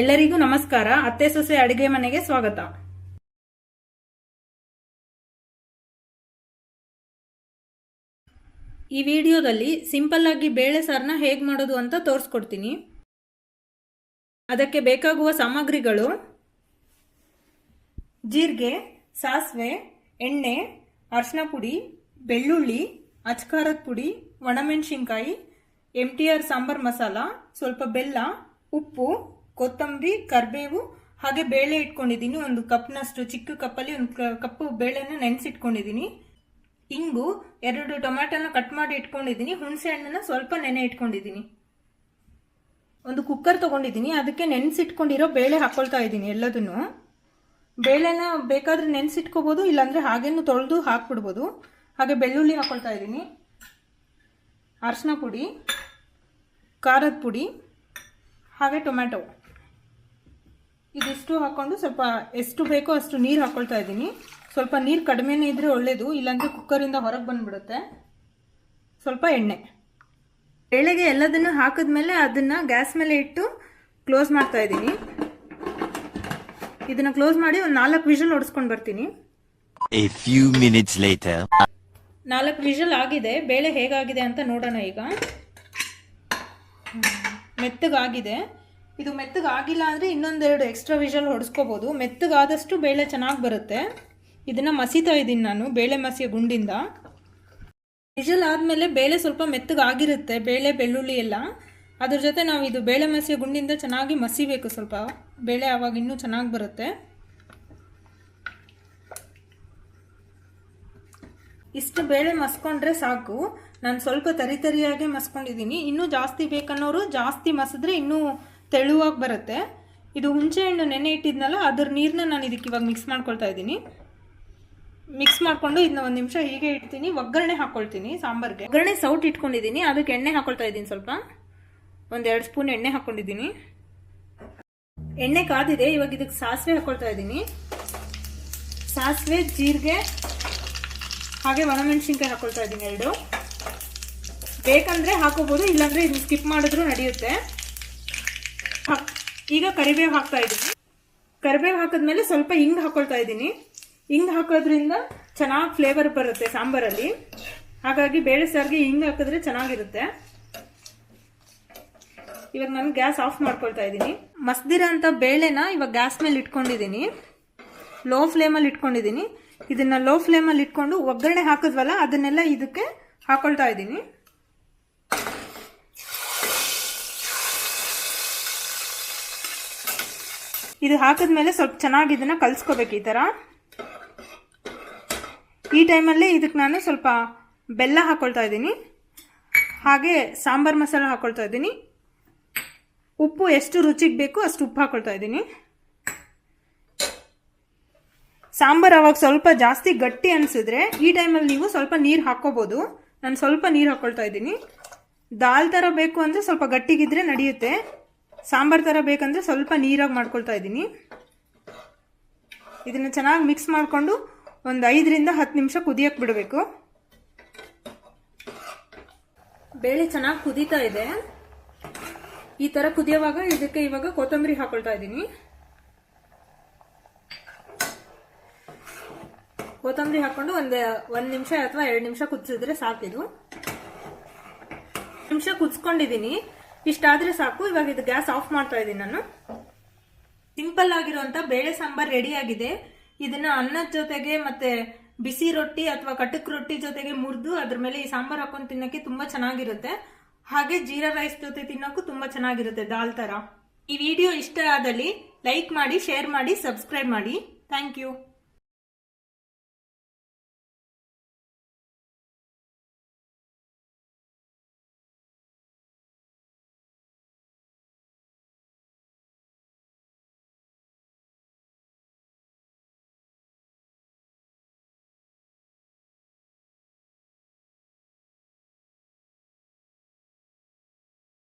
ಎಲ್ಲರಿಗೂ ನಮಸ್ಕಾರ. ಅತ್ತೆ ಸೊಸೆ ಅಡಿಗೆ ಮನೆಗೆ ಸ್ವಾಗತ. ಈ ವಿಡಿಯೋದಲ್ಲಿ ಸಿಂಪಲ್ ಆಗಿ ಬೇಳೆ ಸಾರನ್ನ ಹೇಗೆ ಮಾಡೋದು ಅಂತ ತೋರಿಸ್ಕೊಡ್ತೀನಿ. ಅದಕ್ಕೆ ಬೇಕಾಗುವ ಸಾಮಗ್ರಿಗಳು. ಜೀರಿಗೆ, ಸಾಸಿವೆ, ಎಣ್ಣೆ ಅರ್ಶಿನ ಪುಡಿ, ಬೆಳ್ಳುಳ್ಳಿ, ಅಚ್ಕಾರದ ಪುಡಿ, ಒಣಮೆಣಸಿನ್ಕಾಯಿ, M T R sambar masala, ಸ್ವಲ್ಪ ಬೆಲ್ಲ, ಉಪ್ಪು ಕೊತ್ತಂಬರಿ, ಕರಿಬೇವು ಹಾಗೆ ಬೇಳೆ ಇಟ್ಕೊಂಡಿದ್ದೀನಿ. ಒಂದು ಕಪ್ನಷ್ಟು ಚಿಕ್ಕ ಕಪ್ಪಲ್ಲಿ ಒಂದು ಕಪ್ಪು ಬೇಳೆನ ನೆನೆಸಿಟ್ಕೊಂಡಿದ್ದೀನಿ. ಇಂಗು ಎರಡು ಟೊಮ್ಯಾಟೊನ ಕಟ್ ಮಾಡಿ ಇಟ್ಕೊಂಡಿದ್ದೀನಿ. ಹುಣಸೆ ಹಣ್ಣನ್ನ ಸ್ವಲ್ಪ ನೆನೆ ಇಟ್ಕೊಂಡಿದ್ದೀನಿ. ಒಂದು ಕುಕ್ಕರ್ ತೊಗೊಂಡಿದ್ದೀನಿ. ಅದಕ್ಕೆ ನೆನೆಸಿಟ್ಕೊಂಡಿರೋ ಬೇಳೆ ಹಾಕೊಳ್ತಾ ಇದ್ದೀನಿ ಎಲ್ಲದನ್ನು. ಬೇಳೆನ ಬೇಕಾದ್ರೆ ನೆನೆಸಿಟ್ಕೋಬೋದು, ಇಲ್ಲಾಂದರೆ ಹಾಗೇನು ತೊಳೆದು ಹಾಕ್ಬಿಡ್ಬೋದು. ಹಾಗೆ ಬೆಳ್ಳುಳ್ಳಿ ಹಾಕೊಳ್ತಾ ಇದ್ದೀನಿ. ಅರಶಿನ ಪುಡಿ, ಖಾರದ ಪುಡಿ, ಹಾಗೆ ಟೊಮ್ಯಾಟೊ. ಇದಿಷ್ಟು ಹಾಕ್ಕೊಂಡು ಸ್ವಲ್ಪ ಎಷ್ಟು ಬೇಕೋ ಅಷ್ಟು ನೀರು ಹಾಕ್ಕೊಳ್ತಾ ಇದ್ದೀನಿ. ಸ್ವಲ್ಪ ನೀರು ಕಡಿಮೆನೇ ಇದ್ದರೆ ಒಳ್ಳೆಯದು ಇಲ್ಲಾಂದರೆ ಕುಕ್ಕರಿಂದ ಹೊರಗೆ ಬಂದ್ಬಿಡುತ್ತೆ. ಸ್ವಲ್ಪ ಎಣ್ಣೆ. ಎಳೆಗೆ ಎಲ್ಲದನ್ನು ಹಾಕಿದ್ಮೇಲೆ ಅದನ್ನು ಗ್ಯಾಸ್ ಮೇಲೆ ಇಟ್ಟು ಕ್ಲೋಸ್ ಮಾಡ್ತಾ ಇದ್ದೀನಿ. ಇದನ್ನು ಕ್ಲೋಸ್ ಮಾಡಿ ಒಂದು ನಾಲ್ಕು ವಿಷಲ್ ಹೊಡಿಸ್ಕೊಂಡು ಬರ್ತೀನಿ. ನಾಲ್ಕು ವಿಷಲ್ ಆಗಿದೆ ಬೇಳೆ ಹೇಗಾಗಿದೆ ಅಂತ ನೋಡೋಣ ಈಗ. ಮೆತ್ತಗಾಗಿದೆ. ಇದು ಮೆತ್ತಗಾಗಿಲ್ಲ ಅಂದರೆ ಇನ್ನೊಂದೆರಡು ಎಕ್ಸ್ಟ್ರಾ ವಿಷಲ್ ಹೊಡೆಸ್ಕೋಬೋದು. ಮೆತ್ತಗಾದಷ್ಟು ಬೇಳೆ ಚೆನ್ನಾಗಿ ಬರುತ್ತೆ. ಇದನ್ನು ಮಸೀತಾ ಇದ್ದೀನಿ ನಾನು, ಬೇಳೆ ಮಸಿಯ ಗುಂಡಿಂದ. ವಿಷಲ್ ಆದಮೇಲೆ ಬೇಳೆ ಸ್ವಲ್ಪ ಮೆತ್ತಗಾಗಿರುತ್ತೆ, ಬೇಳೆ, ಬೆಳ್ಳುಳ್ಳಿ ಎಲ್ಲ. ಅದ್ರ ಜೊತೆ ನಾವು ಇದು ಬೇಳೆ ಮಸಿಯ ಗುಂಡಿಂದ ಚೆನ್ನಾಗಿ ಮಸಿಬೇಕು ಸ್ವಲ್ಪ. ಬೇಳೆ ಆವಾಗ ಇನ್ನೂ ಚೆನ್ನಾಗಿ ಬರುತ್ತೆ. ಇಷ್ಟು ಬೇಳೆ ಮಸ್ಕೊಂಡ್ರೆ ಸಾಕು. ನಾನು ಸ್ವಲ್ಪ ತರಿತರಿಯಾಗೆ ಮಸ್ಕೊಂಡಿದ್ದೀನಿ ಇನ್ನೂ ಜಾಸ್ತಿ ಬೇಕನ್ನೋರು ಜಾಸ್ತಿ ಮಸಿದ್ರೆ ಇನ್ನೂ ತೆಳುವಾಗಿ ಬರುತ್ತೆ. ಇದು ಹುಣಸೆ ಹಣ್ಣು ನೆನೆ ಇಟ್ಟಿದ್ನಲ್ಲ, ಅದ್ರ ನೀರನ್ನ ನಾನು ಇದಕ್ಕೆ ಇವಾಗ ಮಿಕ್ಸ್ ಮಾಡ್ಕೊಳ್ತಾ ಇದ್ದೀನಿ. ಮಿಕ್ಸ್ ಮಾಡಿಕೊಂಡು ಇದನ್ನ ಒಂದು ನಿಮಿಷ ಹೀಗೆ ಇಡ್ತೀನಿ, ಒಗ್ಗರಣೆ ಹಾಕ್ಕೊಳ್ತೀನಿ ಸಾಂಬಾರ್ಗೆ. ಒಗ್ಗರಣೆ ಸೌಟ್ ಇಟ್ಕೊಂಡಿದ್ದೀನಿ, ಅದಕ್ಕೆ ಎಣ್ಣೆ ಹಾಕ್ಕೊಳ್ತಾ ಇದ್ದೀನಿ ಸ್ವಲ್ಪ. ಒಂದೆರಡು ಸ್ಪೂನ್ ಎಣ್ಣೆ ಹಾಕ್ಕೊಂಡಿದ್ದೀನಿ ಎಣ್ಣೆ ಕಾದಿದೆ, ಇವಾಗ ಇದಕ್ಕೆ ಸಾಸಿವೆ ಹಾಕ್ಕೊಳ್ತಾ ಇದ್ದೀನಿ. ಸಾಸಿವೆ, ಜೀರಿಗೆ, ಹಾಗೆ ಒಣಮೆಣಸಿನ್ಕಾಯಿ ಹಾಕ್ಕೊಳ್ತಾ ಇದ್ದೀನಿ ಎರಡು. ಬೇಕಂದ್ರೆ ಹಾಕೋಬಹುದು ಇಲ್ಲಾಂದರೆ ಇದನ್ನ ಸ್ಕಿಪ್ ಮಾಡಿದ್ರೂ ನಡೆಯುತ್ತೆ. ಈಗ ಕರಿಬೇವು ಹಾಕ್ತಾ ಇದ್ದೀನಿ. ಕರಿಬೇವು ಹಾಕಿದ್ಮೇಲೆ ಸ್ವಲ್ಪ ಹಿಂಗ್ ಹಾಕೊಳ್ತಾ ಇದ್ದೀನಿ. ಹಿಂಗ್ ಹಾಕೋದ್ರಿಂದ ಚೆನ್ನಾಗಿ ಫ್ಲೇವರ್ ಬರುತ್ತೆ ಸಾಂಬಾರಲ್ಲಿ. ಹಾಗಾಗಿ ಬೇಳೆ ಸಾರಿಗೆ ಹಿಂಗ್ ಹಾಕಿದ್ರೆ ಚೆನ್ನಾಗಿರುತ್ತೆ. ಇವಾಗ ನಾನು ಗ್ಯಾಸ್ ಆಫ್ ಮಾಡ್ಕೊಳ್ತಾ ಇದ್ದೀನಿ. ಮಸ್ದಿರ ಅಂತ ಬೇಳೆನ ಇವಾಗ ಗ್ಯಾಸ್ ಮೇಲೆ ಇಟ್ಕೊಂಡಿದ್ದೀನಿ. ಲೋ ಫ್ಲೇಮಲ್ಲಿ ಇಟ್ಕೊಂಡಿದ್ದೀನಿ. ಇದನ್ನ ಲೋ ಫ್ಲೇಮಲ್ಲಿ ಇಟ್ಕೊಂಡು ಒಗ್ಗರಣೆ ಹಾಕಿದ್ವಲ್ಲ, ಅದನ್ನೆಲ್ಲ ಇದಕ್ಕೆ ಹಾಕೊಳ್ತಾ ಇದ್ದೀನಿ. ಇದು ಹಾಕಿದ್ಮೇಲೆ ಸ್ವಲ್ಪ ಚೆನ್ನಾಗಿ ಇದನ್ನ ಕಲಿಸ್ಕೋಬೇಕು ಈ ಥರ ಈ ಟೈಮಲ್ಲಿ ಇದಕ್ಕೆ ನಾನು ಸ್ವಲ್ಪ ಬೆಲ್ಲ ಹಾಕ್ಕೊಳ್ತಾ ಇದ್ದೀನಿ. ಹಾಗೆ ಸಾಂಬಾರು ಮಸಾಲ ಹಾಕೊಳ್ತಾ ಇದ್ದೀನಿ. ಉಪ್ಪು ಎಷ್ಟು ರುಚಿಗೆ ಬೇಕು ಅಷ್ಟು ಉಪ್ಪು ಹಾಕೊಳ್ತಾ ಇದ್ದೀನಿ. ಸಾಂಬಾರು ಅವಾಗ ಸ್ವಲ್ಪ ಜಾಸ್ತಿ ಗಟ್ಟಿ ಅನಿಸಿದ್ರೆ ಈ ಟೈಮಲ್ಲಿ ನೀವು ಸ್ವಲ್ಪ ನೀರು ಹಾಕ್ಕೋಬೋದು ನಾನು ಸ್ವಲ್ಪ ನೀರು ಹಾಕ್ಕೊಳ್ತಾ ಇದ್ದೀನಿ. ದಾಲ್ ಥರ ಬೇಕು ಅಂದರೆ ಸ್ವಲ್ಪ ಗಟ್ಟಿಗಿದ್ರೆ ನಡೆಯುತ್ತೆ. ಸಾಂಬಾರ್ ಥರ ಬೇಕಂದರೆ ಸ್ವಲ್ಪ ನೀರಾಗಿ ಮಾಡ್ಕೊಳ್ತಾ ಇದ್ದೀನಿ. ಇದನ್ನು ಚೆನ್ನಾಗಿ ಮಿಕ್ಸ್ ಮಾಡಿಕೊಂಡು ಒಂದು ಐದರಿಂದ ಹತ್ತು ನಿಮಿಷ ಕುದಿಯಕ್ಕೆ ಬಿಡಬೇಕು. ಬೇಳೆ ಚೆನ್ನಾಗಿ ಕುದೀತಾ ಇದೆ. ಈ ಥರ ಕುದಿಯೋವಾಗ ಇದಕ್ಕೆ ಇವಾಗ ಕೊತ್ತಂಬರಿ ಹಾಕೊಳ್ತಾ ಇದ್ದೀನಿ. ಕೊತ್ತಂಬರಿ ಹಾಕೊಂಡು ಒಂದು ಒಂದು ನಿಮಿಷ ಅಥವಾ ಎರಡು ನಿಮಿಷ ಕುದಿಸಿದ್ರೆ ಸಾಕಿದು. ನಿಮಿಷ ಕುದಿಸ್ಕೊಂಡಿದ್ದೀನಿ. ಇಷ್ಟಾದ್ರೆ ಸಾಕು. ಇವಾಗ ಇದು ಗ್ಯಾಸ್ ಆಫ್ ಮಾಡ್ತಾ ಇದ್ದೀನಿ ನಾನು. ಸಿಂಪಲ್ ಆಗಿರುವಂತ ಬೇಳೆ ಸಾಂಬಾರ್ ರೆಡಿ ಆಗಿದೆ. ಇದನ್ನ ಅನ್ನದ ಜೊತೆಗೆ ಮತ್ತೆ ಬಿಸಿ ರೊಟ್ಟಿ ಅಥವಾ ಕಟಕ್ ರೊಟ್ಟಿ ಜೊತೆಗೆ ಮುರಿದು ಅದ್ರ ಮೇಲೆ ಈ ಸಾಂಬಾರ್ ಹಾಕೊಂಡು ತಿನ್ನಕ್ಕೆ ತುಂಬಾ ಚೆನ್ನಾಗಿರುತ್ತೆ. ಹಾಗೆ ಜೀರಾ ರೈಸ್ ಜೊತೆ ತಿನ್ನೋಕ್ಕೂ ತುಂಬಾ ಚೆನ್ನಾಗಿರುತ್ತೆ ದಾಲ್ ತರ. ಈ ವಿಡಿಯೋ ಇಷ್ಟ ಆದಲ್ಲಿ ಲೈಕ್ ಮಾಡಿ, ಶೇರ್ ಮಾಡಿ, ಸಬ್ಸ್ಕ್ರೈಬ್ ಮಾಡಿ. Thank you.